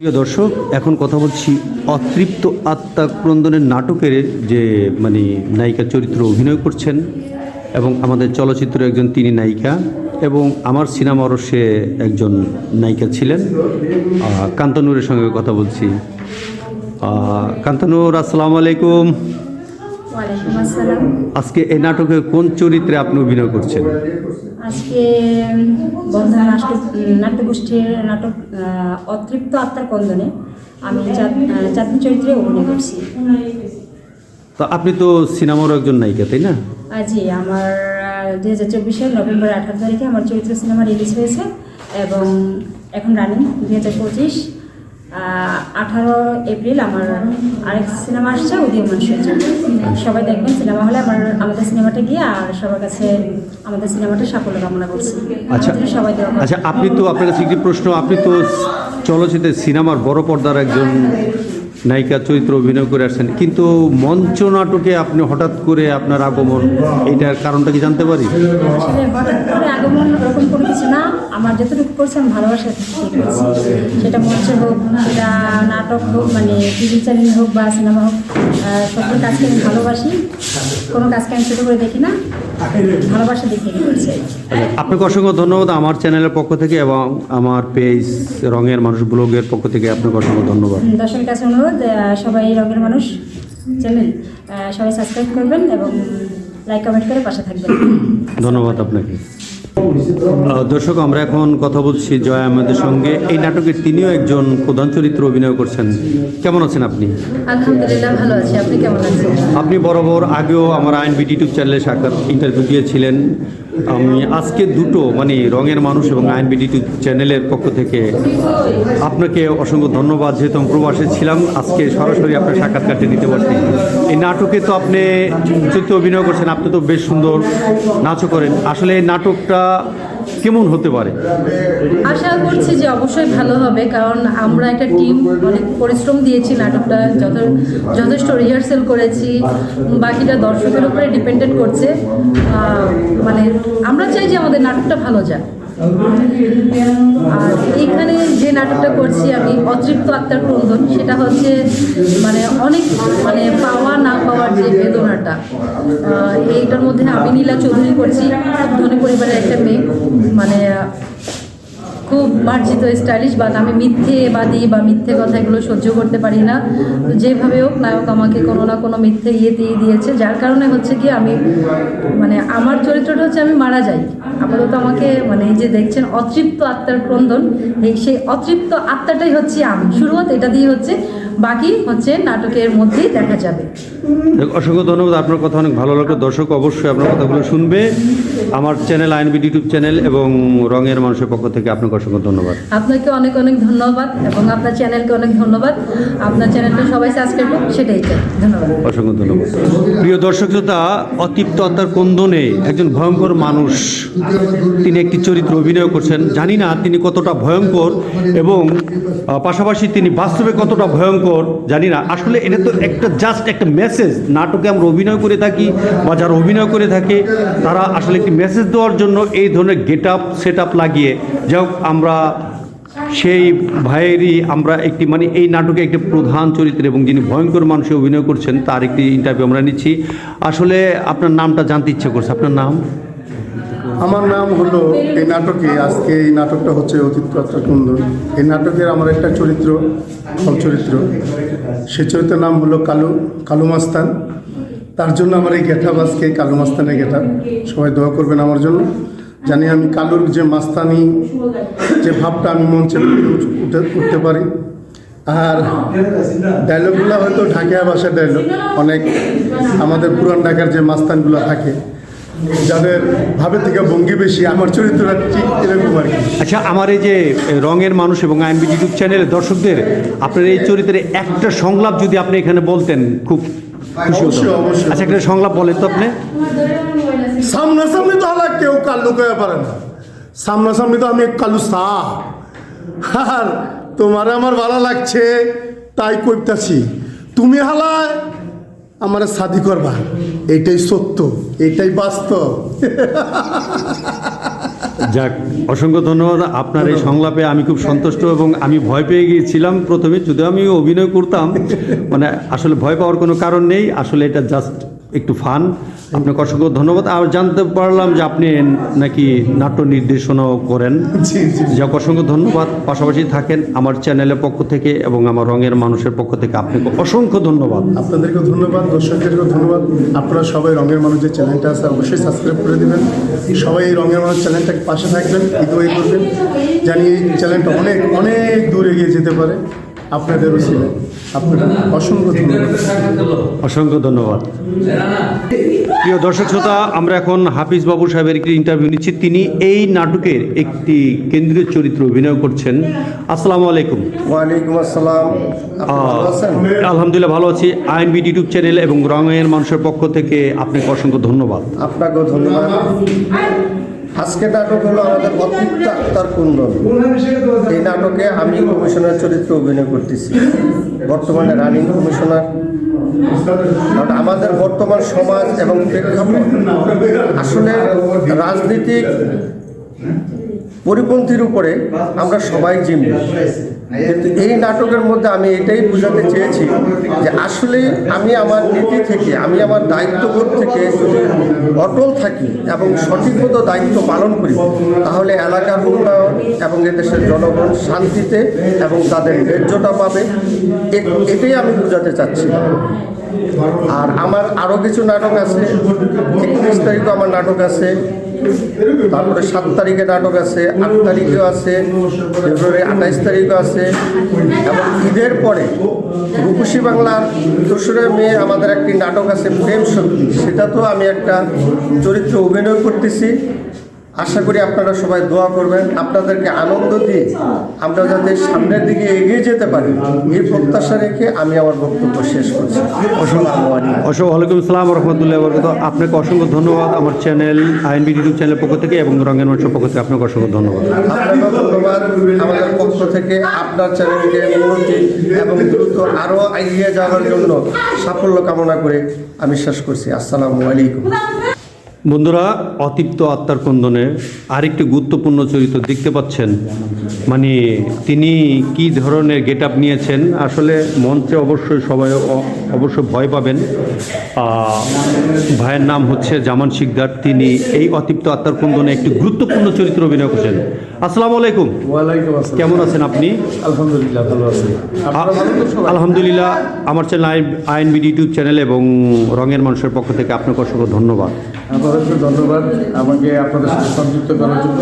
প্রিয় দর্শক এখন কথা বলছি অতৃপ্ত আত্মা ক্রন্দনের নাটকের যে মানে নায়িকা চরিত্র অভিনয় করছেন এবং আমাদের চলচ্চিত্র একজন তিনি নায়িকা এবং আমার সিনেমারও সে একজন নায়িকা ছিলেন। কান্তানুরের সঙ্গে কথা বলছি। কান্তানুর আসসালামু আলাইকুম। আজকে এই নাটকে কোন চরিত্রে আপনি অভিনয় করছেন? আজকে বন্ধন নাট্য নাট্যগোষ্ঠীর নাটক অতৃপ্ত আত্মার কন্দনে আমি চাঁদনি চরিত্রে অভিনয় করছি। তো আপনি তো সিনেমারও একজন নায়িকা তাই না? জি আমার দু হাজার চব্বিশের নভেম্বর আঠারো তারিখে আমার চরিত্র সিনেমা রিলিজ হয়েছে এবং এখন রানিং দু হাজার পঁচিশ। আঠারো এপ্রিল আমার আরেক সিনেমা আসছে উদীয়মান সূর্য। সবাই দেখবেন সিনেমা হলে আমার আমাদের সিনেমাটা গিয়ে আর সবার কাছে আমাদের সিনেমাটা সাফল্য কামনা করছি। আচ্ছা সবাই আচ্ছা আপনি তো আপনার কাছে একটি প্রশ্ন আপনি তো চলচ্চিত্রের সিনেমার বড় পর্দার একজন নায়িকা চরিত্র অভিনয় করে আসছেন। কিন্তু মঞ্চ নাটকে আপনি হঠাৎ করে আপনার আগমন এটার কারণটা কি জানতে পারি? আসলে আগমন ওরকম কোনো কিছু না। আমার যতটুকু করছি আমি ভালোবাসা সেটা মঞ্চ হোক সেটা নাটক হোক মানে টিভি চ্যানেল হোক বা সিনেমা হোক সকল কাজকে আমি ভালোবাসি। কোনো কাজকে আমি ছোটো করে দেখি না। ভালোবাসা দিক থেকে করছি। আপনাকে অসংখ্য ধন্যবাদ। আমার চ্যানেলের পক্ষ থেকে এবং আমার পেজ রঙের মানুষ ব্লগের পক্ষ থেকে আপনাকে অসংখ্য ধন্যবাদ। দর্শকের কাছে অনুরোধ সবাই রঙের মানুষ চ্যানেল সবাই সাবস্ক্রাইব করবেন এবং লাইক কমেন্ট করে পাশে থাকবেন। ধন্যবাদ আপনাকে। দর্শক আমরা এখন কথা বলছি জয় আহমেদের সঙ্গে। এই নাটকে তিনিও একজন প্রধান চরিত্র অভিনয় করছেন। কেমন আছেন আপনি? আলহামদুলিল্লাহ ভালো আছি। আপনি কেমন আছেন? আপনি বরাবর আগেও আমার আইন বিটি ইউটিউব চ্যানেলে সাক্ষাৎ ইন্টারভিউ দিয়েছিলেন। আমি আজকে দুটো মানে রঙের মানুষ এবং আইন বিটি চ্যানেলের পক্ষ থেকে আপনাকে অসংখ্য ধন্যবাদ। যেহেতু আমি প্রবাসে ছিলাম আজকে সরাসরি আপনার সাক্ষাৎকারটি নিতে পারছি এই নাটকে তো আপনি চরিত্রে অভিনয় করছেন আপনি তো বেশ সুন্দর নাচও করেন। আসলে এই নাটকটা কেমন হতে পারে? আশা করছি যে অবশ্যই ভালো হবে, কারণ আমরা একটা টিম অনেক পরিশ্রম দিয়েছি, নাটকটা যথেষ্ট রিহার্সেল করেছি, বাকিটা দর্শকের উপরে ডিপেন্ডেন্ট করছে। মানে আমরা চাই যে আমাদের নাটকটা ভালো যায় আর এখানে যে নাটকটা করছি আমি, অতৃপ্ত আত্মার ক্রন্দন, সেটা হচ্ছে মানে অনেক মানে পাওয়া না পাওয়ার যে বেদনাটা। এইটার মধ্যে আমি নীলা চৌধুরী করছি ধনী পরিবারের একটা মেয়ে। মানে খুব মার্জিত স্টাইলিশ বাট আমি মিথ্যেবাদী বা মিথ্যে কথা এগুলো সহ্য করতে পারি না। তো যেভাবে হোক, নায়ক আমাকে কোনো না কোনো মিথ্যে ইয়ে দিয়ে দিয়েছে। যার কারণে হচ্ছে কি, আমি মানে আমার চরিত্রটা হচ্ছে আমি মারা যাই। আপাতত আমাকে মানে এই যে দেখছেন, অতৃপ্ত আত্মার ক্রন্দন, এই সেই অতৃপ্ত আত্মাটাই হচ্ছে আমি। শুরুয়াত এটা দিয়ে হচ্ছে বাকি হচ্ছে নাটকের মধ্যেই দেখা যাবে। অসংখ্য ধন্যবাদ আপনার কথা অনেক ভালো লাগল। দর্শক অবশ্যই আপনার কথাগুলো শুনবে। আমার চ্যানেল আইন বিটি ইউটিউব চ্যানেল এবং রঙের মানুষের পক্ষ থেকে আপনাকে অসংখ্য ধন্যবাদ। আপনাকে অনেক অনেক ধন্যবাদ এবং আপনার চ্যানেলকে অনেক ধন্যবাদ। আপনার চ্যানেলটা সবাই সাবস্ক্রাইব করুন সেটাই চাই। ধন্যবাদ। অসংখ্য ধন্যবাদ। প্রিয় দর্শক শ্রোতা অতৃপ্ত আত্মার কন্দনে একজন ভয়ঙ্কর মানুষ তিনি একটি চরিত্র অভিনয় করছেন। জানি না তিনি কতটা ভয়ঙ্কর এবং পাশাপাশি তিনি বাস্তবে কতটা ভয়ঙ্কর। জানি না। আসলে এটা তো একটা জাস্ট একটা মেসেজ নাটকে আমরা অভিনয় করে থাকি বা যারা অভিনয় করে থাকে, তারা আসলে একটি মেসেজ দেওয়ার জন্য এই ধরনের গেট আপ সেট আপ লাগিয়ে, যাই আমরা সেই ভাইয়েরই আমরা একটি মানে এই নাটকে একটি প্রধান চরিত্র এবং যিনি ভয়ঙ্কর মানুষে অভিনয় করছেন, তার একটি ইন্টারভিউ আমরা নিচ্ছি। আসলে আপনার নামটা জানতে ইচ্ছে করছে। আপনার নাম? আমার নাম হলো এই নাটকে, আজকে এই নাটকটা হচ্ছে অতীত যাত্রা এই নাটকের আমার একটা চরিত্র, ফল চরিত্র। সে চরিত্রের নাম হলো কালু কালু মাস্তান। তার জন্য আমার এই গেটাপ আজকে, কালু মাস্তানের গেটাপ সবাই দোয়া করবেন আমার জন্য। জানি আমি কালুর যে মাস্তানি, যে ভাবটা আমি মঞ্চে উঠে, উঠতে পারি। আর ডায়লগগুলো হয়তো ঢাকিয়া ভাষার ডায়লগ অনেক আমাদের পুরান ঢাকার যে মাস্তানগুলো থাকে যাদের ভাবে থেকে ভঙ্গি বেশি আমার চরিত্রটা ঠিক এরকম আর কি। আচ্ছা আমার এই যে রঙের মানুষ এবং আইনবি ইউটিউব চ্যানেলের দর্শকদের আপনার এই চরিত্রে একটা সংলাপ যদি আপনি এখানে বলতেন খুব খুশি। আচ্ছা একটা সংলাপ বলেন তো আপনি। সামনাসামনি তো হালা কেউ কাল্লু কয়ে পারে না। সামনাসামনি তো আমি কালু সা। আর তোমার আমার ভালো লাগছে তাই কইতাছি। তুমি হালায় আমার শাদি করবা। এটাই সত্য, এটাই বাস্তব। যাক, অসংখ্য ধন্যবাদ আপনার এই সংলাপে। আমি খুব সন্তুষ্ট এবং আমি ভয় পেয়ে গিয়েছিলাম প্রথমে, যদিও আমি অভিনয় করতাম। মানে আসলে ভয় পাওয়ার কোনো কারণ নেই, আসলে এটা জাস্ট একটু ফান। আপনাকে অসংখ্য ধন্যবাদ। আর জানতে পারলাম যে আপনি নাকি নাট্য নির্দেশনাও করেন। যাক অসংখ্য ধন্যবাদ। পাশাপাশি থাকেন আমার চ্যানেলের পক্ষ থেকে এবং আমার রঙের মানুষের পক্ষ থেকে আপনাকে অসংখ্য ধন্যবাদ। আপনাদেরকেও ধন্যবাদ দর্শকদেরকেও ধন্যবাদ। আপনারা সবাই রঙের মানুষ যে চ্যানেলটা আছে অবশ্যই সাবস্ক্রাইব করে দেবেন। সবাই এই রঙের মানুষ চ্যানেলটাকে পাশে থাকবেন ইদোয়াই করবেন। জানি এই চ্যানেলটা অনেক অনেক দূর এগিয়ে যেতে পারে আপনাদেরও ছিল। অসংখ্য ধন্যবাদ। অসংখ্য ধন্যবাদ। প্রিয় দর্শক শ্রোতা আমরা এখন হাফিজ বাবু সাহেবের একটি ইন্টারভিউ নিচ্ছি। তিনি এই নাটকের একটি কেন্দ্রীয় চরিত্র অভিনয় করছেন। আসসালামু আলাইকুম। ওয়ালাইকুম আসসালাম। আপনি ভালো আছেন? আলহামদুলিল্লাহ ভালো আছি। আইনবিড ইউটিউব চ্যানেল এবং রঙের মানুষের পক্ষ থেকে আপনাকে অসংখ্য ধন্যবাদ। আপনাকেও ধন্যবাদ। আজকে নাটক হলো আমাদের অতৃপ্ত আত্মার কুন্দন এই নাটকে আমি কমিশনার চরিত্রে অভিনয় করতেছি। বর্তমানে রানিং কমিশনার। আমাদের বর্তমান সমাজ এবং প্রেক্ষাপট, আসলে রাজনীতিক পরিপন্থীর উপরে আমরা সবাই জিম্মি। কিন্তু এই নাটকের মধ্যে আমি এটাই বোঝাতে চেয়েছি যে আসলে আমি আমার নীতি থেকে, আমি আমার দায়িত্ববোধ থেকে যদি অটল থাকি এবং সঠিক মতো দায়িত্ব পালন করি, তাহলে এলাকার উন্নয়ন এবং এদেশের জনগণ শান্তিতে এবং তাদের ন্যায্যতা পাবে। এটাই আমি বোঝাতে চাচ্ছি। আর আমার আরও কিছু নাটক আছে, একত্রিশ তারিখও আমার নাটক আছে। তারপরে সাত তারিখে নাটক আছে, আট তারিখেও আছে, ফেব্রুয়ারি আঠাইশ তারিখও আছে। এবং ঈদের পরে রূপসী বাংলার দোসরা মেয়ে আমাদের একটি নাটক আছে, প্রেম শক্তি। সেটা তো আমি একটা চরিত্র অভিনয় করতেছি। আশা করি আপনারা সবাই দোয়া করবেন। আপনাদেরকে আনন্দ দিয়ে আমরা যাতে সামনের দিকে এগিয়ে যেতে পারি এই প্রত্যাশা রেখে আমি আমার বক্তব্য শেষ করছি। আসসালামু আলাইকুম। অসংখ্য ওয়ালাইকুম আসসালাম রহমতুল্লাহ বরকত আপনাকে অসংখ্য ধন্যবাদ আমার চ্যানেল আইনবিড ইউটিউব চ্যানেলের পক্ষ থেকে এবং রঙের মানুষের পক্ষ থেকে আপনাকে অসংখ্য ধন্যবাদ। আপনাকেও ধন্যবাদ। আমাদের পক্ষ থেকে আপনার চ্যানেলকে উন্নতি এবং দ্রুত আরও এগিয়ে যাওয়ার জন্য সাফল্য কামনা করে আমি শেষ করছি। আসসালামু আলাইকুম। বন্ধুরা অতিপ্ত আত্মার কন্দনে আরেকটি গুরুত্বপূর্ণ চরিত্র দেখতে পাচ্ছেন। মানে তিনি কি ধরনের গেট আপ নিয়েছেন? আসলে মঞ্চে অবশ্যই সবাই অবশ্য ভয় পাবেন। ভাইয়ের নাম হচ্ছে জামান শিকদার। তিনি এই অতিপ্ত আত্মার কন্দনে একটি গুরুত্বপূর্ণ চরিত্র অভিনয় করছেন। আসসালামু আলাইকুম। কেমন আছেন আপনি? আলহামদুলিল্লাহ ভালো আছি। আলহামদুলিল্লাহ আমার চ্যানেল আইন ইউটিউব চ্যানেল এবং রঙের মানুষের পক্ষ থেকে আপনাকে অসংখ্য ধন্যবাদ। আপনাদেরকে ধন্যবাদ। আমাকে আপনাদের সাথে সংযুক্ত করার জন্য।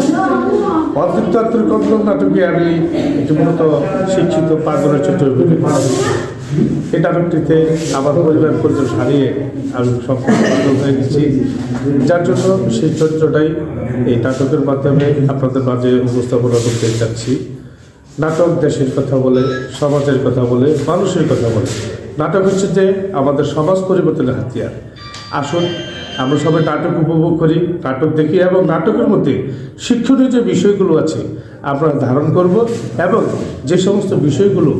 অতৃপ্ত আত্মকন্দন নাটকে আমি মূলত শিক্ষিত পাগলের অভিনয় এই নাটকটিতে আমার পরিবার পরিচয় হারিয়ে আমি সম্পূর্ণ হয়ে গেছি। যার জন্য সেই চরিত্রটাই এই নাটকের মাধ্যমে আপনাদের মাঝে উপস্থাপনা করতে চাচ্ছি নাটক দেশের কথা বলে, সমাজের কথা বলে, মানুষের কথা বলে। নাটক হচ্ছে যে আমাদের সমাজ পরিবর্তনের হাতিয়ার। আসুন আমরা সবাই নাটক উপভোগ করি, নাটক দেখি এবং নাটকের মধ্যে শিক্ষণীয় যে বিষয়গুলো আছে, আমরা ধারণ করব এবং যে সমস্ত বিষয়গুলো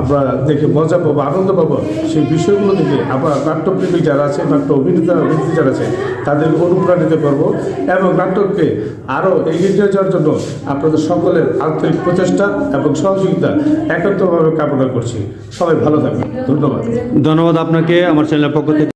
আমরা দেখে মজা পাবো, আনন্দ পাবো, সেই বিষয়গুলো দেখে আমরা নাট্যপ্রেমী যারা আছে নাট্য অভিনেতা, অভিনেত্রী যারা আছে তাদেরকে অনুপ্রাণিত করব এবং নাটককে আরও এগিয়ে যাওয়ার জন্য আপনাদের সকলের আন্তরিক প্রচেষ্টা এবং সহযোগিতা একান্তভাবে কামনা করছি। সবাই ভালো থাকবেন। ধন্যবাদ। ধন্যবাদ আপনাকে, আমার চ্যানেলের পক্ষ থেকে।